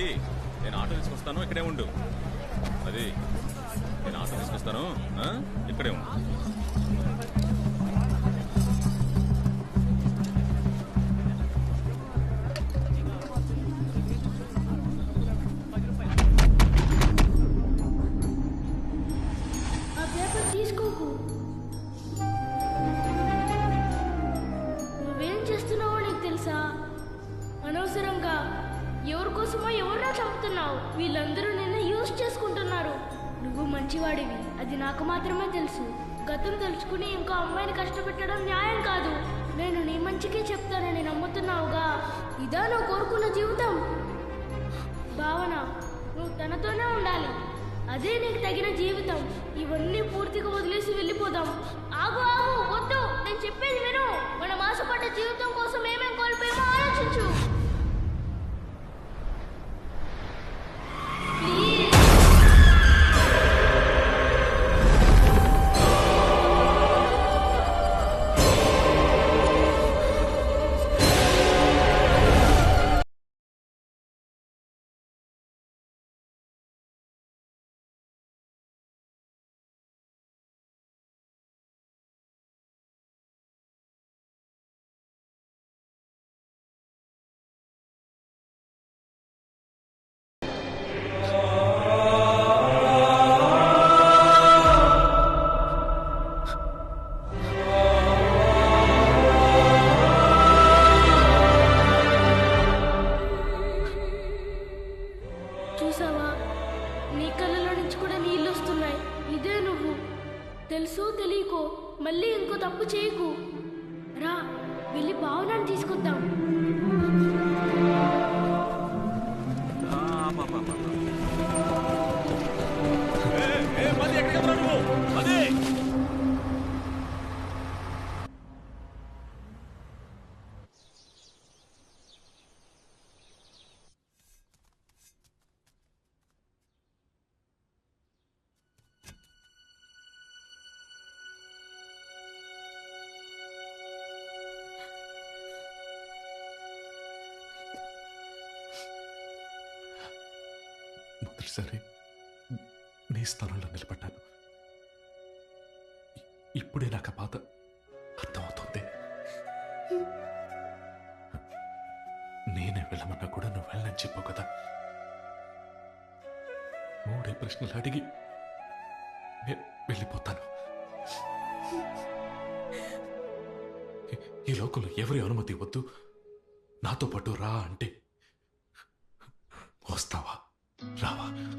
మతి నేను ఆటో తీసుకొస్తాను ఇక్కడే ఉండు. అది నేను ఆటో తీసుకొస్తాను ఆ? ఇక్కడే ఉండు. మంచివాడివి అది నాకు మాత్రమే తెలుసు. గతం తెలుసుకుని ఇంకో అమ్మాయిని కష్టపెట్టడం న్యాయం కాదు. నేను నీ మంచికే చెప్తానని నమ్ముతున్నావుగా. ఇదా నువ్వు కోరుకున్న జీవితం? భావన నువ్వు తనతోనే ఉండాలి. అదే నీకు తగిన జీవితం. ఇవన్నీ పూర్తిగా వదిలేసి వెళ్ళిపోదాం. ఆగు ఆగు వద్దు. నేను చెప్పేది విను. మనం ఆశపడ్డ జీవితం కోసం ఏమేం కోల్పోయామో ఆలోచించు. మొదటిసారి నీ స్థానంలో నిలబడ్డాను. ఇప్పుడే నాకు ఆ బాధ అర్థమవుతుంది. నేనే వెళ్ళమన్నా కూడా నువ్వు వెళ్ళని చెప్పావు కదా. మూడే ప్రశ్నలు అడిగి నేను వెళ్ళిపోతాను. ఈ- ఈ లోకంలో ఎవరి అనుమతి వద్దు నాతో పాటు రా అంటే వస్తావా? రావా.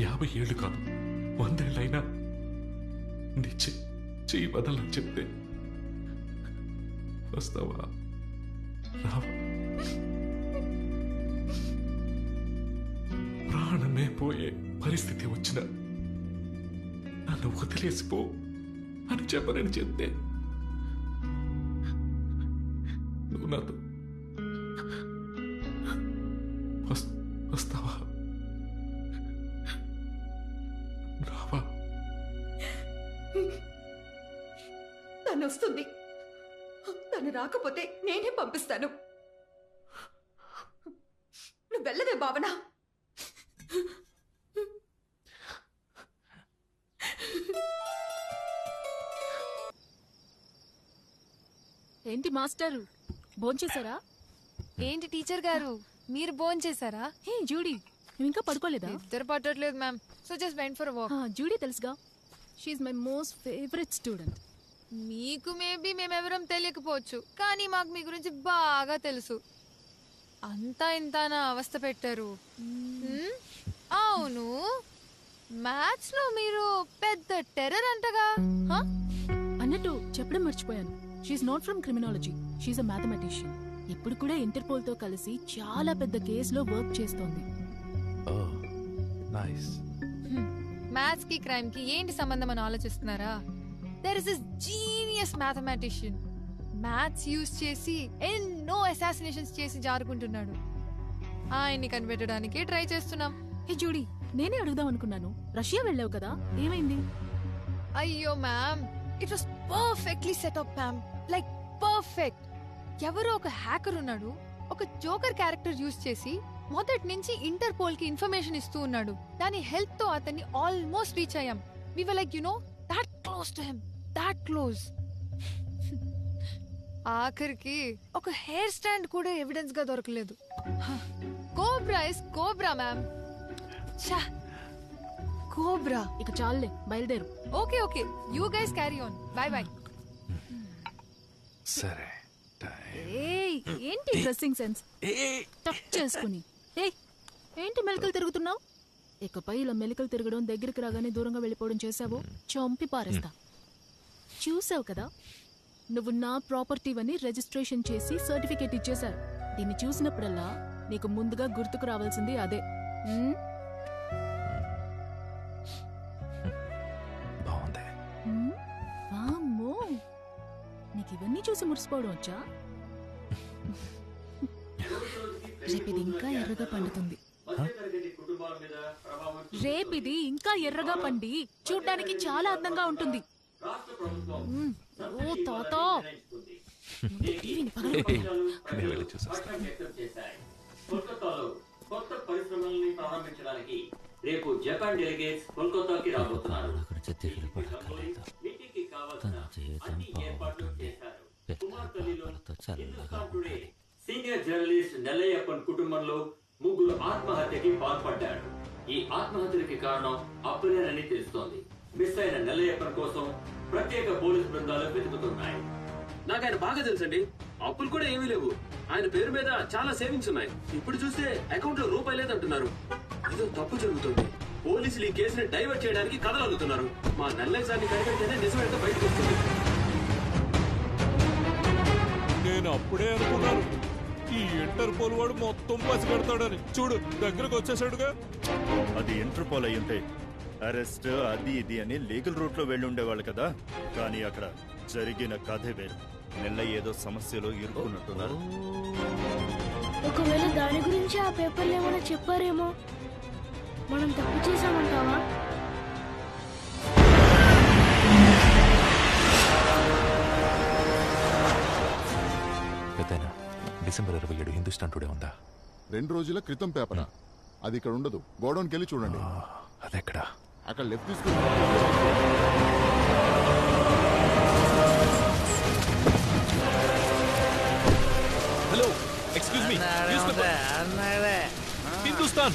యాభై ఏళ్ళు కాదు వందేళ్ళైనా నీ చెయ్యి వదలని చెప్తే. వస్తావా? రావా. ప్రాణమే పోయే పరిస్థితి వచ్చిన నన్ను వదిలేసిపో అని చెప్పనని చెప్తే నువ్వు నాతో తను రాకపోతే నేనే పంపిస్తాను. నువ్వు వెళ్ళవే భావన. ఏంటి మాస్టరు? భోంచేశారా ఏంటి టీచర్ గారు? మీరు బోన్ చేశారా? హే జూడీ నువ్వు ఇంకా పడుకోలేదా? ఇద్దరు పట్టట్లేదు ma'am. So just went for walk ఆ, జూడీ తెలుసుగా. She's my most favourite student మీకు మేబీ మేమెవరం తెలియకపోవచ్చు కానీ మాకు మీ గురించి బాగా తెలుసు. అంతా ఇంత నా అవస్థ పెట్టారు? అవును. మ్యాథ్స్లో మీరు పెద్ద టెర్రర్ అంటగా అన్నట్టు చెప్పడం మర్చిపోయాను. She's not from criminology she's a mathematician ఇప్పుడు కూడా ఇంటర్పోల్తో కలిసి చాలా పెద్ద కేసులో వర్క్ చేస్తోంది. నైస్ మ్యాథ్స్కి క్రైమ్కి ఏంటి సంబంధం అని ఆలోచిస్తున్నారా? There is is genius mathematician maths use చేసి ఎన్నో అసాసినేషన్స్ చేసి జారుకుంటున్నాడు. ఆయన్ని కనిపెట్టడానికి ట్రై చేస్తున్నాం. హే జూడీ నేనే అడుగుదాం అనుకున్నాను. రష్యా వెళ్ళావు కదా ఏమైంది? అయ్యో ma'am it was perfectly setup ma'am like perfect ఎవరో ఒక హ్యాకర్ ఉన్నాడు ఒక జోకర్ క్యారెక్టర్ యూజ్ చేసి మొదటి నుంచి ఇంటర్పోల్కి ఇన్ఫర్మేషన్ ఇస్తూ ఉన్నాడు. దాని హెల్ప్తో అతన్ని ఆల్మోస్ట్ రీచ్ అయ్యాం. We like you know that close to him that close ఆఖరికి ఒక హెయిర్ స్టాండ్ కూడా ఎవిడెన్స్గా దొరకలేదు. Cobra is cobra ma'am cobra ఇక చాలులే బయలుదేరు. Okay okay you guys carry on bye bye సరే ఏయ్ ఏంటి డ్రెస్సింగ్ సెన్స్ టక్ చేసుకుని. ఏయ్ ఏంటి మెలికలు తిరుగుతున్నావు? ఇకపై ఇలా మెలికలు తిరగడం దగ్గరికి రాగానే దూరంగా వెళ్ళిపోవడం చేసావో చంపి పారేస్తా. చూసావు కదా? నువ్వు నా ప్రాపర్టీవని రిజిస్ట్రేషన్ చేసి సర్టిఫికేట్ ఇచ్చేశారు దీన్ని చూసినప్పుడల్లా నీకు ముందుగా గుర్తుకు రావాల్సింది అదే. ఉమ్? బాగుంది. ఉమ్? వామ్మో! నీకు ఇవన్నీ చూసి మురిసిపోవడం వచ్చా? రేపు ఇది ఇంకా ఎర్రగా పండుతుంది. రేపు ఇది ఇంకా ఎర్రగా పండి. చూడ్డానికి చాలా అందంగా ఉంటుంది. ఓ తాత నేను వెళ్ళి కోల్కతాలో కొత్త పరిశ్రమల్ని ప్రారంభించడానికి రేపు జపాన్ డెలిగేట్స్ కోల్కతాకి రాబోతున్నారు మీటింగ్కి కావాల్సిన అన్ని ఏర్పాట్లు చేశారు Hindustan today senior journalist Nellaiappan కుటుంబంలో ముగ్గురు ఆత్మహత్యకి పాల్పడ్డారు ఈ ఆత్మహత్యకి కారణం అప్పులేనని తెలుస్తోంది. మిస్ అయిన నెల్లయ్యప్పన్ కోసం ప్రత్యేక పోలీస్ బృందాలు వెతుకుతున్నాయి. నాకు ఆయన బాగా తెలుసండి అప్పులు కూడా ఏమీ లేవు. ఆయన పేరు మీద చాలా సేవింగ్స్ ఉన్నాయి. ఇప్పుడు చూస్తే అకౌంట్లో రూపాయి లేదంటున్నారు. ఏదో తప్పు జరుగుతుంది. పోలీసులు ఈ కేసుని డైవర్ట్ చేయడానికి కథలు అడుగుతున్నారు మా నల్లయ్య సార్ని కనిపెడితేనే నిజమేంటో బయటకు వస్తుంది. నేను అప్పుడే అనుకున్నాను. ఈ ఇంటర్పోల్ వాడు మొత్తం పసిగడతాడని. చూడు దగ్గరకు వచ్చేసాడుగా. అది ఇంటర్పోల్ అయి ఉంటే అరెస్ట్ అది ఇది అని లీగల్ రూట్లో వెళ్ళి ఉండేవాళ్ళు కదా. కానీ అక్కడ జరిగిన కథే వేరు. నెల్ల ఏదో సమస్యలో ఇరుక్కున్నట్టున్నారు. ఒకవేళ దాని గురించి ఆ పేపర్లు ఏమైనా చెప్పారేమో? మనం తప్పు చేశామంటావా? పెద్దయినా డిసెంబర్ ఇరవై ఏడు హిందుస్థాన్ టుడే ఉందా? రెండు రోజుల క్రితం పేపరా? అది ఇక్కడ ఉండదు. గోడౌన్కి వెళ్ళి చూడండి అదెక్కడా? అక్కడ లెఫ్ట్ తీసుకుని hello excuse me Hindustan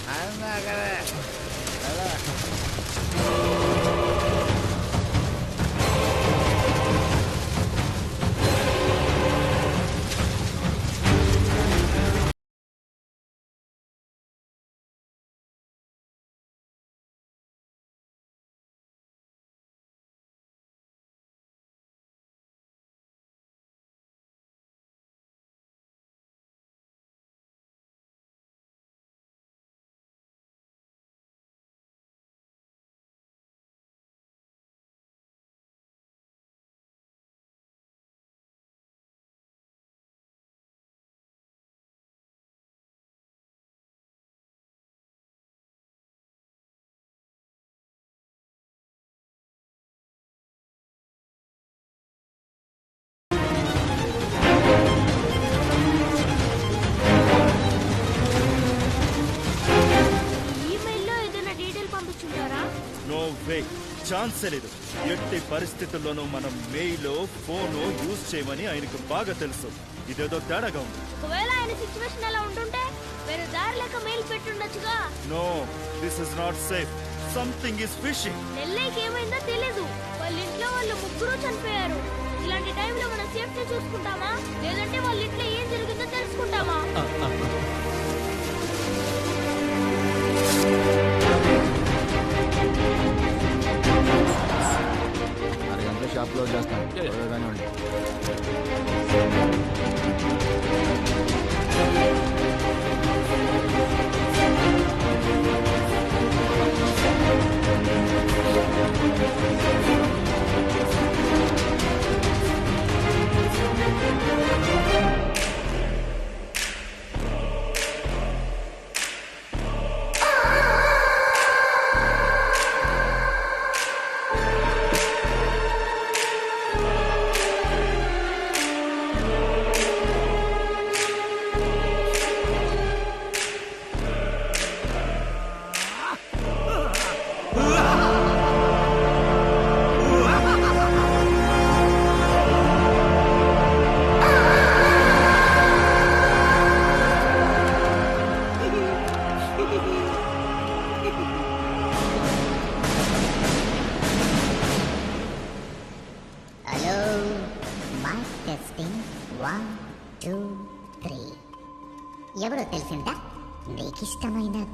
no way chance లేదు. ఎట్టి పరిస్థితుల్లోనూ మనం మెయిల్ ఫోన్ యూజ్ చేయమని ఆయనకు బాగా తెలుసు. ఇదేదో తేడాగా ఉంది. ఒకవేళ ఆయన అలా ఉంటుంటే వేరే దారి లేక mail పెట్టుండొచ్చుగా. No this is not safe something is phishing నెల్లైకి ఏమైందో తెలీదు. వాళ్ళ ఇంట్లో వాళ్ళు ముగ్గురు చనిపోయారు. ఇలాంటి టైంలో మనం సేఫ్టీ చూసుకుంటామా? లేదంటే వాళ్ళ ఇంట్లో ఏం జరిగిందో తెలుసుకుంటామా? upload ya está. Lo.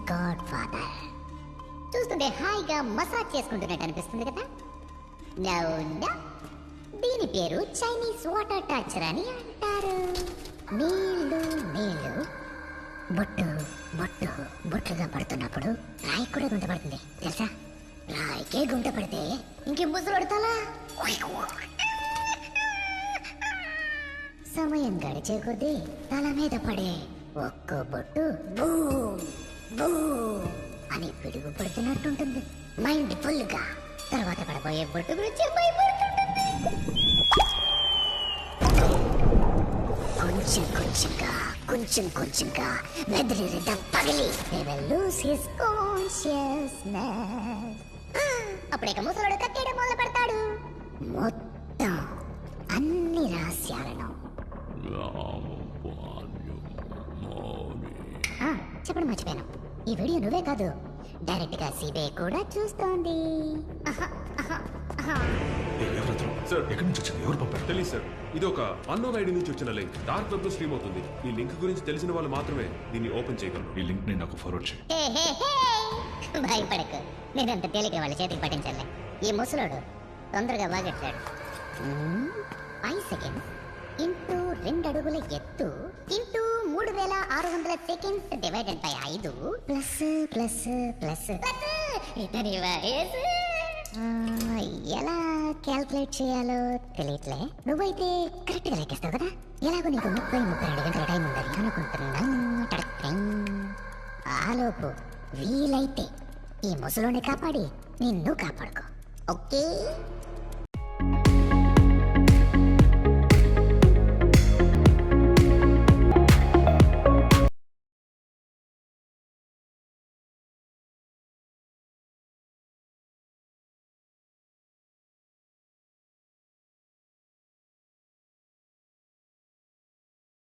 God father చూస్తుంటే హాయిగా మసాజ్ చేసుకుంటున్నట్టు అనిపిస్తుంది కదా? నౌనా దీని పేరు చైనీస్ వాటర్ టార్చర్ అని అంటారు. నీళ్ళు నీళ్ళు బొట్టు బొట్టు. బొట్టుగా పడుతున్నప్పుడు రాయి కూడా గుంట పడుతుంది తెలుసా? రాయికే గుంట పడితే ఇంకే ముసలు పడతాలా సమయం గడిచే కొద్దీ తల మీద పడే ఒక్క బొట్టు బూమ్! బూమ్ అని పిడుగు పడుతున్నట్టుంటుంది మైండ్ ఫుల్గా తర్వాత పడబోయే బొట్టు గురించి భయపడుతుంటుంది. కొంచెం కొంచెంగా కొంచెం కొంచెంగా మెదడు రిధం పగిలి his consciousness. ఆ, అప్పుడే ముసలోడు కట్టేయడం మొదలు పెడతాడు. మొత్తం అన్ని రహస్యాలను. ఆ, చెప్పడం మర్చిపోయాను. ఈ వీడియో నువ్వే కాదు డైరెక్ట్గా సిబిఐ కూడా చూస్తోంది. ఆహా, ఆహా, ఆహా. సార్. ఎక్కడి నుంచి వచ్చింది? ఎవరు పంపారు? తెలియదు సార్. ఇది ఒక అన్నోన్ ఐడి నుంచి వచ్చిన లింక్. డార్క్ వెబ్లో స్ట్రీమ్ అవుతుంది. ఈ లింక్ గురించి తెలిసిన వాళ్ళు మాత్రమే దీన్ని ఓపెన్ చేయగలరు. ఈ లింక్ని నాకు ఫార్వర్డ్ చేయి. హే, హే, హే. భయపడకు. నేనంత తేలిక వాళ్ళ చేతికి పట్టించాలి ఈ ముసలోడు తొందరగా వాగట్టాడు. సెకండ్స్. ఇంటూ రెండు అడుగుల ఎత్తు. ఇంటూ మూడు వేల ఆరు వందల సెకండ్స్ డివైడెడ్ బై ఐదు. Plus plus plus. ఇతని వయసు? ఎలా క్యాల్కులేట్ చేయాలో తెలియట్లే. నువ్వైతే కరెక్ట్గా లెక్కేస్తావు కదా? ఎలాగో నీకు ముప్పై ముప్పై రెండు గంటల టైం ఉందని అనుకుంటున్నాను. ఆలోపు వీలైతే ఈ ముసలోని కాపాడి నిన్ను కాపాడుకో. ఓకే?